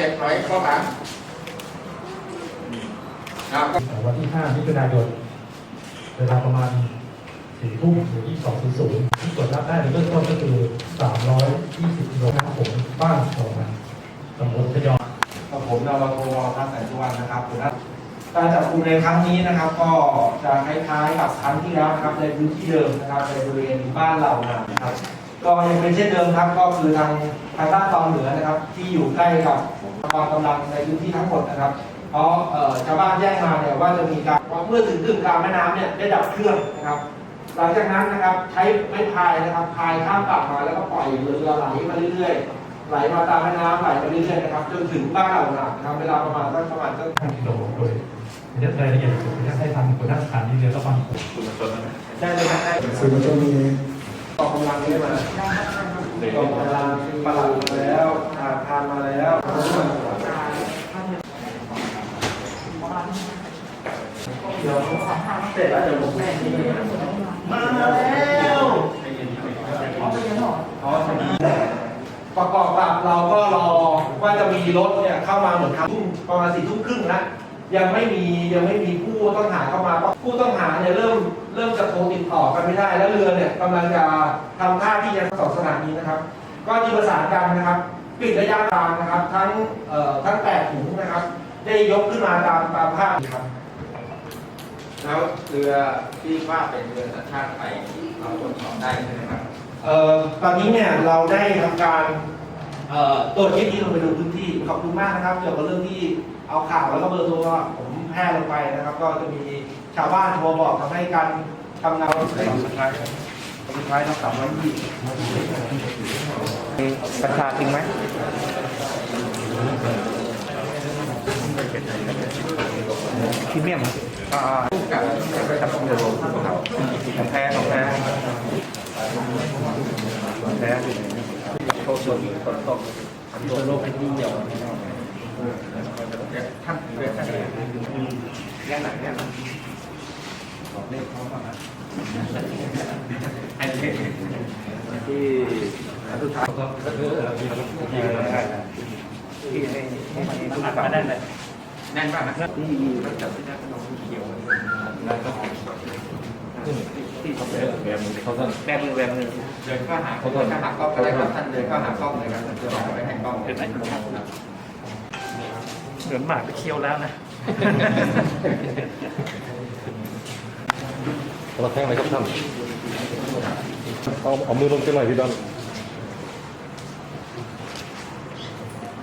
เสร็จถอยเข้าหลังครับวันที่ 5 มิถุนายน เวลาประมาณ4ทุ่มหรือ22.00ที่ตรวจรับได้ในเบื้องต้นก็คือ 320กิโลนะครับผมบ้านสองนะตำบลพยอมกับผมนาวาโทวรพัฒน์แสนสุวรรณนะครับหัวหน้าการจับกลุ่มในครั้งนี้นะครับ ก็จะคล้ายๆกับครั้งที่แล้วนะครับในพื้นที่เดิมนะครับในบริเวณบ้านเรานะครับ ก็ยังเป็นเช่นเดิมครับก็คือทางทางด้านตอนเหนือนะครับ ที่อยู่ใกล้กับกองกำลังในพื้นที่ทั้งหมดนะครับ เพราะเอ่อชาวบ้านแจ้งมาเนี่ยว่าจะมีการเมื่อถึงกึ่งกลางแม่น้ำเนี่ยได้ดับเครื่องนะครับ หลังจากนั้นนะครับใช้ไม้พายนะครับพายข้ามกลับมาแล้วก็ปล่อยเรือไหลมาเรื่อยๆไหลมาตามแม่น้ำไหลมาเรื่อยๆนะครับจนถึงบ้านเรานะครับเวลาประมาณสักประมาณสักทางกิโลโดยเรื่องรายละเอียดผมจะให้ทางหัวหน้าสถานีเรือก็ฟังผมได้เลยนะได้สื่อมวลชนมีกองกำลัง นี้มากองกลังปลัดมาแล้วอาคารมาแล้วเดี๋ยวเสร็จแล้วเดี๋ยวผมแม่นี่มาแล้วอ๋อประกอบกับเราก็รอว่าจะมีรถเนี่ยเข้ามาเหมือนครับประมาณสี่ทุ่มครึ่งนะยังไม่มียังไม่มีผู้ต้องหาเข้ามาผู้ต้องหาเนี่ยเริ่ม เริ่มจะโทรติดต่อกันไม่ได้ แล้วเรือเนี่ยกำลังจะทำท่าที่จะสองสถานีนะครับ ก็ที่ประสานกันนะครับ ปิดระยะทางนะครับ ทั้งเอ่อทั้งแปดถุงนะครับ ได้ยกขึ้นมาตามตามภาพครับ แล้วเรือที่ว่าเป็นเรือสัญชาติไทยเราตรวจสอบได้ใช่ไหมครับ เอ่อตอนนี้เนี่ยเราได้ทำการเอ่อ ตรวจยึดที่ลงไปดูพื้นที่ขอบคุณมากนะครับ เกี่ยวกับเรื่องที่เอาข่าวแล้วก็เบอร์โทรผมแพร่ลงไปนะครับ ก็จะมีชาวบ้านโทรบอกทำให้การทำงานสุดท้ายสุดท้ายต้องกลับไว้ที่กัญชาจริงไหมพรีเมียมอ่าผู้กับไปทำเรือโลครับของแท้ของแท้ของแท้ โชว์ส่วนฝนตกฝนตกโลกเป็นที่เดียวท่านเรือท่านแย่หนักแย่หนักอันนี้ที่อันสุดท้ายก็คือที่ให้ให้มันทุกฝั่งแน่นเลยแน่นมากนะที่มันจับที่หน้าขนมเขียวแล้วก็ที่เขาแบบแบบมือเขาท่านแบบมือแบบมือเดินเข้าหาเขาท่านเข้าหากล้องก็ได้ครับท่านเดินเข้าหากล้องเลยครับจะบอกไปให้กล้องเห็นไหมเหมือนหมาไปเคี้ยวแล้วนะเราแท่งอะไรครับท่านเอาเอามือลงไปหน่อยพี่ดอน